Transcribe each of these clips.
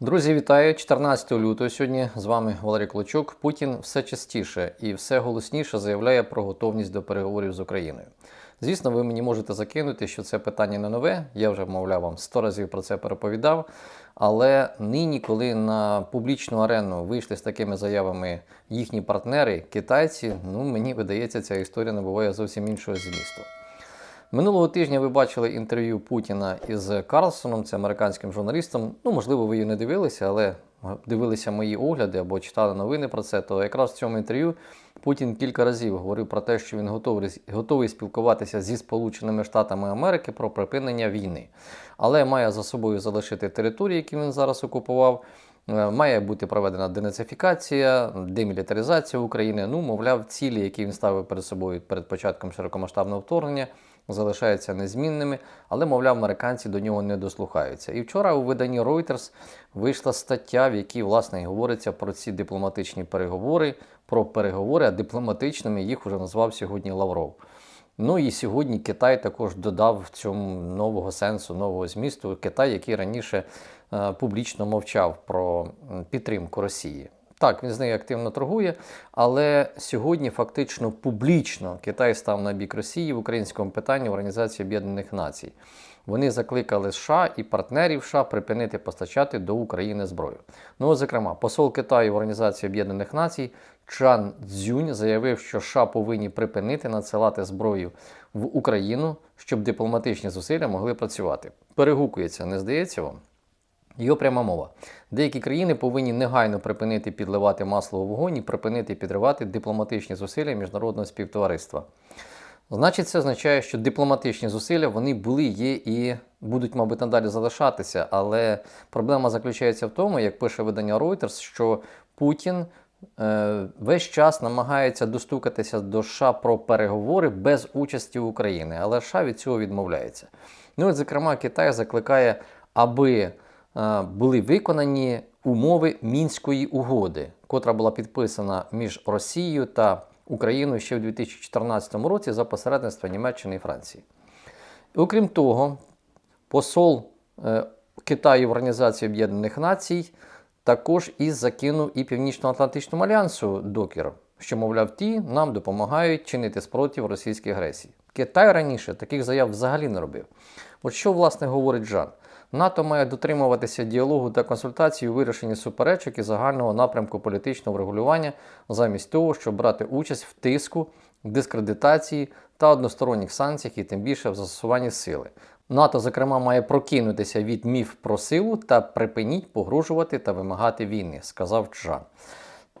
Друзі, вітаю! 14 лютого сьогодні з вами Валерій Клочук. Путін все частіше і все голосніше заявляє про готовність до переговорів з Україною. Звісно, ви мені можете закинути, що це питання не нове. Я вже, мовляв, вам сто разів про це переповідав. Але нині, коли на публічну арену вийшли з такими заявами їхні партнери, китайці, ну мені видається, ця історія набуває зовсім іншого змісту. Минулого тижня ви бачили інтерв'ю Путіна із Карлсоном, це американським журналістом. Ну, можливо, ви її не дивилися, але дивилися мої огляди або читали новини про це. То якраз в цьому інтерв'ю Путін кілька разів говорив про те, що він готовий, готовий спілкуватися зі Сполученими Штатами Америки про припинення війни, але має за собою залишити території, які він зараз окупував. Е, Має бути проведена денацифікація, демілітаризація України. Ну, мовляв, цілі, які він ставив перед собою перед початком широкомасштабного вторгнення, залишаються незмінними, але, мовляв, американці до нього не дослухаються. І вчора у виданні Reuters вийшла стаття, в якій власне і говориться про ці дипломатичні переговори, про переговори, а дипломатичними їх вже назвав сьогодні Лавров. Ну і сьогодні Китай також додав в цьому нового сенсу, нового змісту. Китай, який раніше е, публічно мовчав про підтримку Росії. Так, він з нею активно торгує, але сьогодні фактично публічно Китай став на бік Росії в українському питанні в Організації Об'єднаних Націй. Вони закликали США і партнерів США припинити постачати до України зброю. Ну, зокрема, посол Китаю в Організації Об'єднаних Націй Чан Цзюнь заявив, що США повинні припинити надсилати зброю в Україну, щоб дипломатичні зусилля могли працювати. Перегукується, не здається вам? Його пряма мова. Деякі країни повинні негайно припинити підливати масло у вогонь і припинити підривати дипломатичні зусилля міжнародного співтовариства. Значить, це означає, що дипломатичні зусилля вони були, є і будуть, мабуть, надалі залишатися. Але проблема заключається в тому, як пише видання Reuters, що Путін е, весь час намагається достукатися до США про переговори без участі України, але США від цього відмовляється. Ну, от, зокрема, Китай закликає, аби були виконані умови мінської угоди, котра була підписана між Росією та Україною ще в 2014 році за посередництва Німеччини і Франції. Окрім того, посол е, Китаю в Організації Об'єднаних Націй також із закинув і Північно-Атлантичному альянсу докір, що, мовляв, ті нам допомагають чинити спротив російській агресії. Китай раніше таких заяв взагалі не робив. От що, власне, говорить Жан? НАТО має дотримуватися діалогу та консультацій у вирішенні суперечок і загального напрямку політичного врегулювання, замість того, щоб брати участь в тиску, дискредитації та односторонніх санкціях і тим більше в застосуванні сили. НАТО, зокрема, має прокинутися від міф про силу та припиніть погрожувати та вимагати війни, сказав Чжан.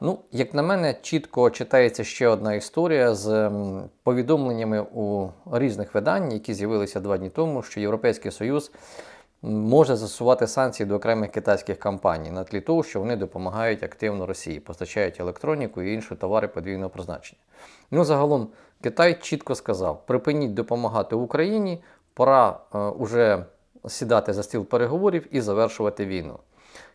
Ну, як на мене, чітко читається ще одна історія з повідомленнями у різних видань, які з'явилися два дні тому, що Європейський Союз може засувати санкції до окремих китайських компаній на тлі того, що вони допомагають активно Росії, постачають електроніку і інші товари подвійного призначення. Ну, загалом, Китай чітко сказав: припиніть допомагати Україні, пора е, уже сідати за стіл переговорів і завершувати війну.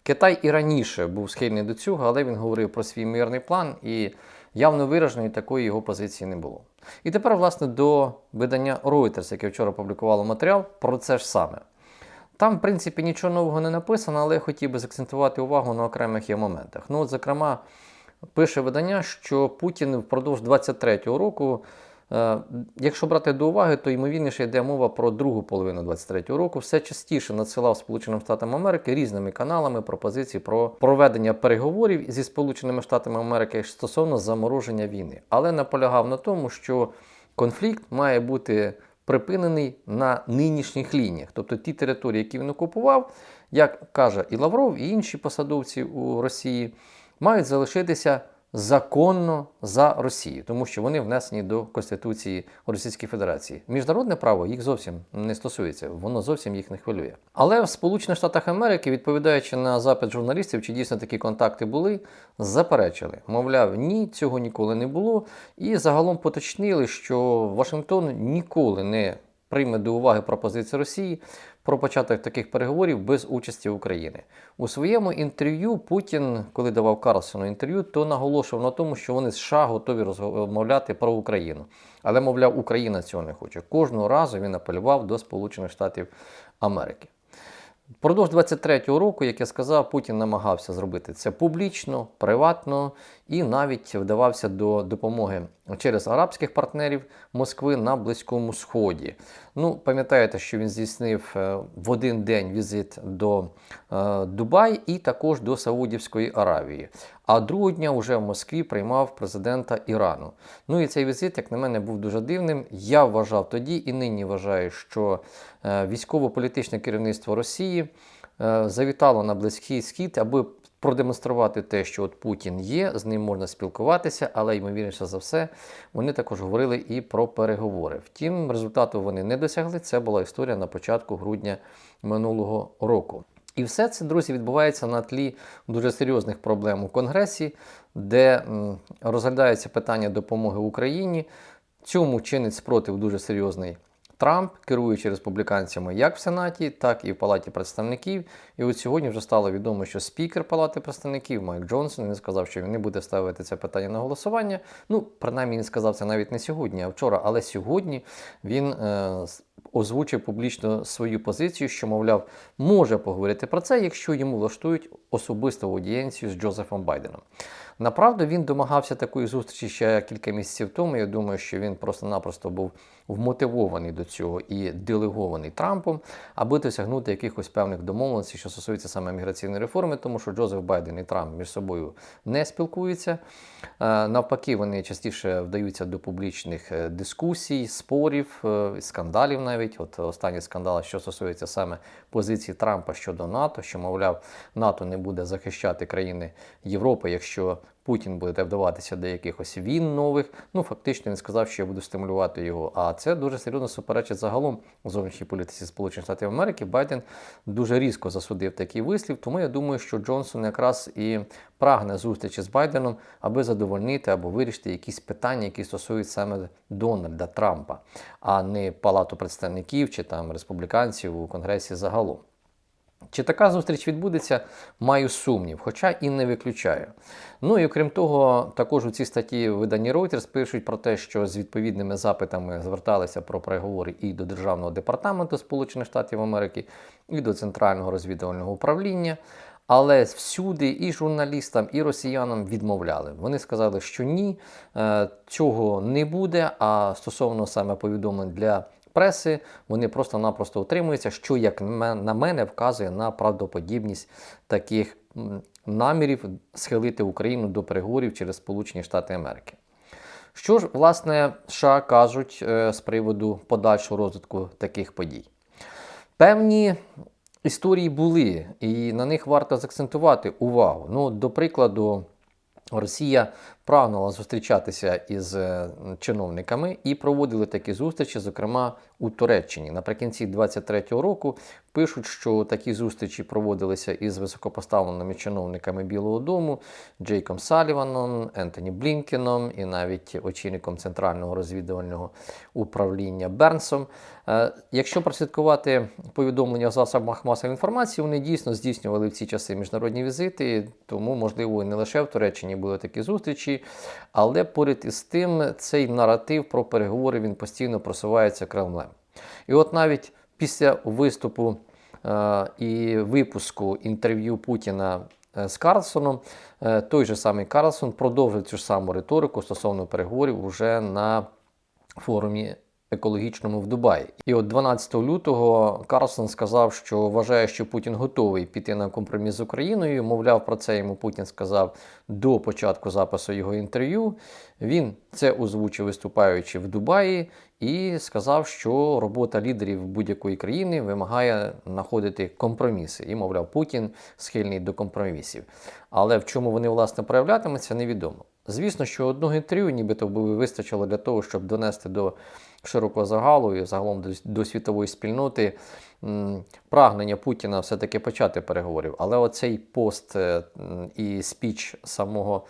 Китай і раніше був схильний до цього, але він говорив про свій мирний план і явно вираженої такої його позиції не було. І тепер, власне, до видання Reuters, яке вчора публікувало матеріал, про це ж саме. Там, в принципі, нічого нового не написано, але я хотів би закцентувати увагу на окремих є моментах. Ну, от, зокрема, пише видання, що Путін впродовж 23-го року, е, якщо брати до уваги, то ймовірніше йде мова про другу половину 23-го року, все частіше надсилав Сполученим Штатам Америки різними каналами пропозиції про проведення переговорів зі Сполученими Штатами Америки стосовно замороження війни, але наполягав на тому, що конфлікт має бути припинений на нинішніх лініях. Тобто ті території, які він окупував, як каже і Лавров, і інші посадовці у Росії, мають залишитися законно за Росію, тому що вони внесені до Конституції Російської Федерації. Міжнародне право їх зовсім не стосується, воно зовсім їх не хвилює. Але в Сполучених Штатах Америки, відповідаючи на запит журналістів, чи дійсно такі контакти були, заперечили. Мовляв, ні, цього ніколи не було. І загалом поточнили, що Вашингтон ніколи не прийме до уваги пропозиції Росії про початок таких переговорів без участі України. У своєму інтерв'ю Путін, коли давав Карлсону інтерв'ю, то наголошував на тому, що вони США готові розмовляти про Україну. Але, мовляв, Україна цього не хоче. Кожного разу він апелював до Сполучених Штатів Америки. Впродовж 23-го року, як я сказав, Путін намагався зробити це публічно, приватно і навіть вдавався до допомоги через арабських партнерів Москви на Близькому Сході. Ну, пам'ятаєте, що він здійснив е, в один день візит до е, Дубай і також до Саудівської Аравії. А другого дня вже в Москві приймав президента Ірану. Ну і цей візит, як на мене, був дуже дивним. Я вважав тоді і нині вважаю, що е, військово-політичне керівництво Росії завітало на Близький Схід, аби продемонструвати те, що от Путін є, з ним можна спілкуватися, але ймовірніше за все, вони також говорили і про переговори. Втім, результату вони не досягли. Це була історія на початку грудня минулого року. І все це, друзі, відбувається на тлі дуже серйозних проблем у Конгресі, де розглядається питання допомоги Україні. Цьому чинить спротив дуже серйозний Трамп, керуючи республіканцями як в Сенаті, так і в Палаті представників. І от сьогодні вже стало відомо, що спікер Палати представників Майк Джонсон він сказав, що він не буде ставити це питання на голосування. Ну, принаймні, він сказав це навіть не сьогодні, а вчора. Але сьогодні він е, озвучив публічно свою позицію, що, мовляв, може поговорити про це, якщо йому влаштують особисту аудієнцію з Джозефом Байденом. Направду він домагався такої зустрічі ще кілька місяців тому. Я думаю, що він просто-напросто був вмотивований до цього і делегований Трампом, аби досягнути якихось певних домовленостей, що стосується саме міграційної реформи, тому що Джозеф Байден і Трамп між собою не спілкуються. Е, Навпаки, вони частіше вдаються до публічних е, дискусій, спорів, е, скандалів навіть. От останній скандал, що стосується саме позиції Трампа щодо НАТО, що, мовляв, НАТО не буде захищати країни Європи, якщо Путін буде вдаватися до якихось війн нових. Ну, фактично, він сказав, що я буду стимулювати його. А це дуже серйозно суперечить загалом зовнішній політиці Сполучених Штатів Америки. Байден дуже різко засудив такий вислів. Тому я думаю, що Джонсон якраз і прагне зустрічі з Байденом, аби задовольнити або вирішити якісь питання, які стосуються саме Дональда Трампа, а не Палату представників чи там республіканців у Конгресі загалом. Чи така зустріч відбудеться, маю сумнів, хоча і не виключаю. Ну і окрім того, також у цій статті виданні Reuters пишуть про те, що з відповідними запитами зверталися про переговори і до Державного департаменту Сполучених Штатів Америки, і до Центрального розвідувального управління. Але всюди і журналістам, і росіянам відмовляли. Вони сказали, що ні, е, цього не буде. А стосовно саме повідомлень для преси, вони просто-напросто утримуються, що, як на мене, вказує на правдоподібність таких намірів схилити Україну до переговорів через Сполучені Штати Америки. Що ж, власне, США кажуть е, з приводу подальшого розвитку таких подій? Певні історії були, і на них варто заакцентувати увагу. Ну, До прикладу, Росія прагнула зустрічатися із е, чиновниками і проводили такі зустрічі, зокрема у Туреччині. Наприкінці 23-го року пишуть, що такі зустрічі проводилися із високопоставленими чиновниками Білого Дому Джейком Саліваном, Ентоні Блінкеном і навіть очільником центрального розвідувального управління Бернсом. Е, якщо прослідкувати повідомлення в засобах масової інформації, вони дійсно здійснювали в ці часи міжнародні візити, тому можливо і не лише в Туреччині були такі зустрічі. Але поряд із тим, цей наратив про переговори він постійно просувається Кремлем. І от навіть після виступу е, і випуску інтерв'ю Путіна е, з Карлсоном, е, той же самий Карлсон продовжив цю ж саму риторику стосовно переговорів уже на форумі екологічному в Дубаї. І от 12 лютого Карлсон сказав, що вважає, що Путін готовий піти на компроміс з Україною. Мовляв, про це йому Путін сказав до початку запису його інтерв'ю. Він це озвучив, виступаючи в Дубаї, і сказав, що робота лідерів будь-якої країни вимагає знаходити компроміси. І, мовляв, Путін схильний до компромісів. Але в чому вони власне проявлятимуться, невідомо. Звісно, що одного інтерв'ю, нібито би вистачило для того, щоб донести до широкого загалу і загалом до, до світової спільноти м, прагнення Путіна все-таки почати переговорів. Але оцей пост е, і спіч самого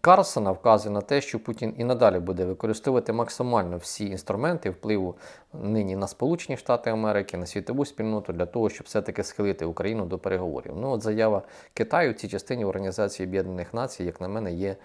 Карсона вказує на те, що Путін і надалі буде використовувати максимально всі інструменти впливу нині на Сполучені Штати Америки, на світову спільноту для того, щоб все-таки схилити Україну до переговорів. Ну, от заява Китаю в цій частині Організації Об'єднаних Націй, як на мене, є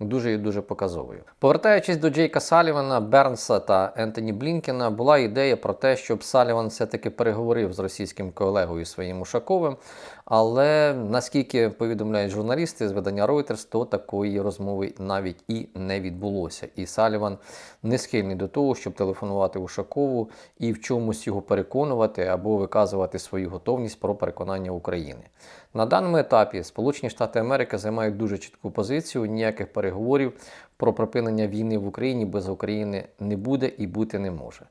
дуже і дуже показовою. Повертаючись до Джейка Салівана, Бернса та Ентоні Блінкена, була ідея про те, щоб Саліван все-таки переговорив з російським колегою своїм Ушаковим. Але наскільки повідомляють журналісти з видання Reuters, то такої розмови навіть і не відбулося. І Саліван не схильний до того, щоб телефонувати Ушакову і в чомусь його переконувати або виказувати свою готовність про переконання України. На даному етапі Сполучені Штати Америки займають дуже чітку позицію. Ніяких переговорів про припинення війни в Україні без України не буде і бути не може.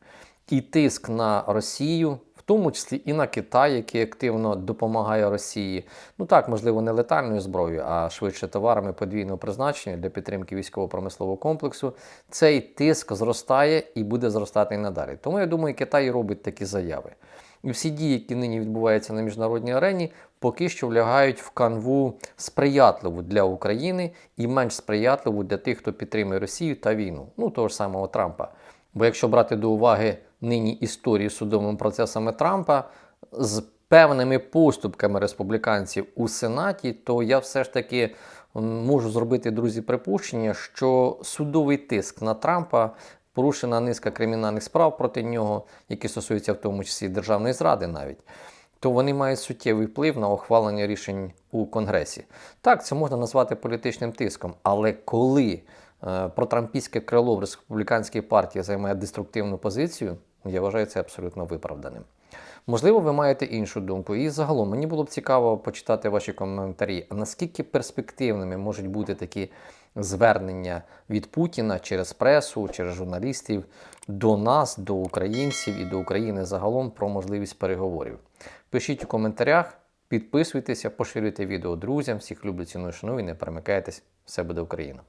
І тиск на Росію, в тому числі і на Китай, який активно допомагає Росії. Ну так, можливо, не летальною зброєю, а швидше товарами подвійного призначення для підтримки військово-промислового комплексу. Цей тиск зростає і буде зростати і надалі. Тому я думаю, Китай робить такі заяви. І всі дії, які нині відбуваються на міжнародній арені, поки що влягають в канву сприятливу для України і менш сприятливу для тих, хто підтримує Росію та війну, ну того ж самого Трампа. Бо якщо брати до уваги нині історію з судовими процесами Трампа з певними поступками республіканців у Сенаті, то я все ж таки можу зробити, друзі, припущення, що судовий тиск на Трампа порушена низка кримінальних справ проти нього, які стосуються в тому числі державної зради навіть. То вони мають суттєвий вплив на ухвалення рішень у Конгресі. Так, це можна назвати політичним тиском, але коли е, протрампійське крило в республіканській партії займає деструктивну позицію, я вважаю це абсолютно виправданим. Можливо, ви маєте іншу думку. І загалом мені було б цікаво почитати ваші коментарі. Наскільки перспективними можуть бути такі звернення від Путіна через пресу, через журналістів до нас, до українців і до України загалом про можливість переговорів? Пишіть у коментарях, підписуйтеся, поширюйте відео друзям. Всіх люблю, ціную, шаную і не перемикайтесь. Все буде Україна!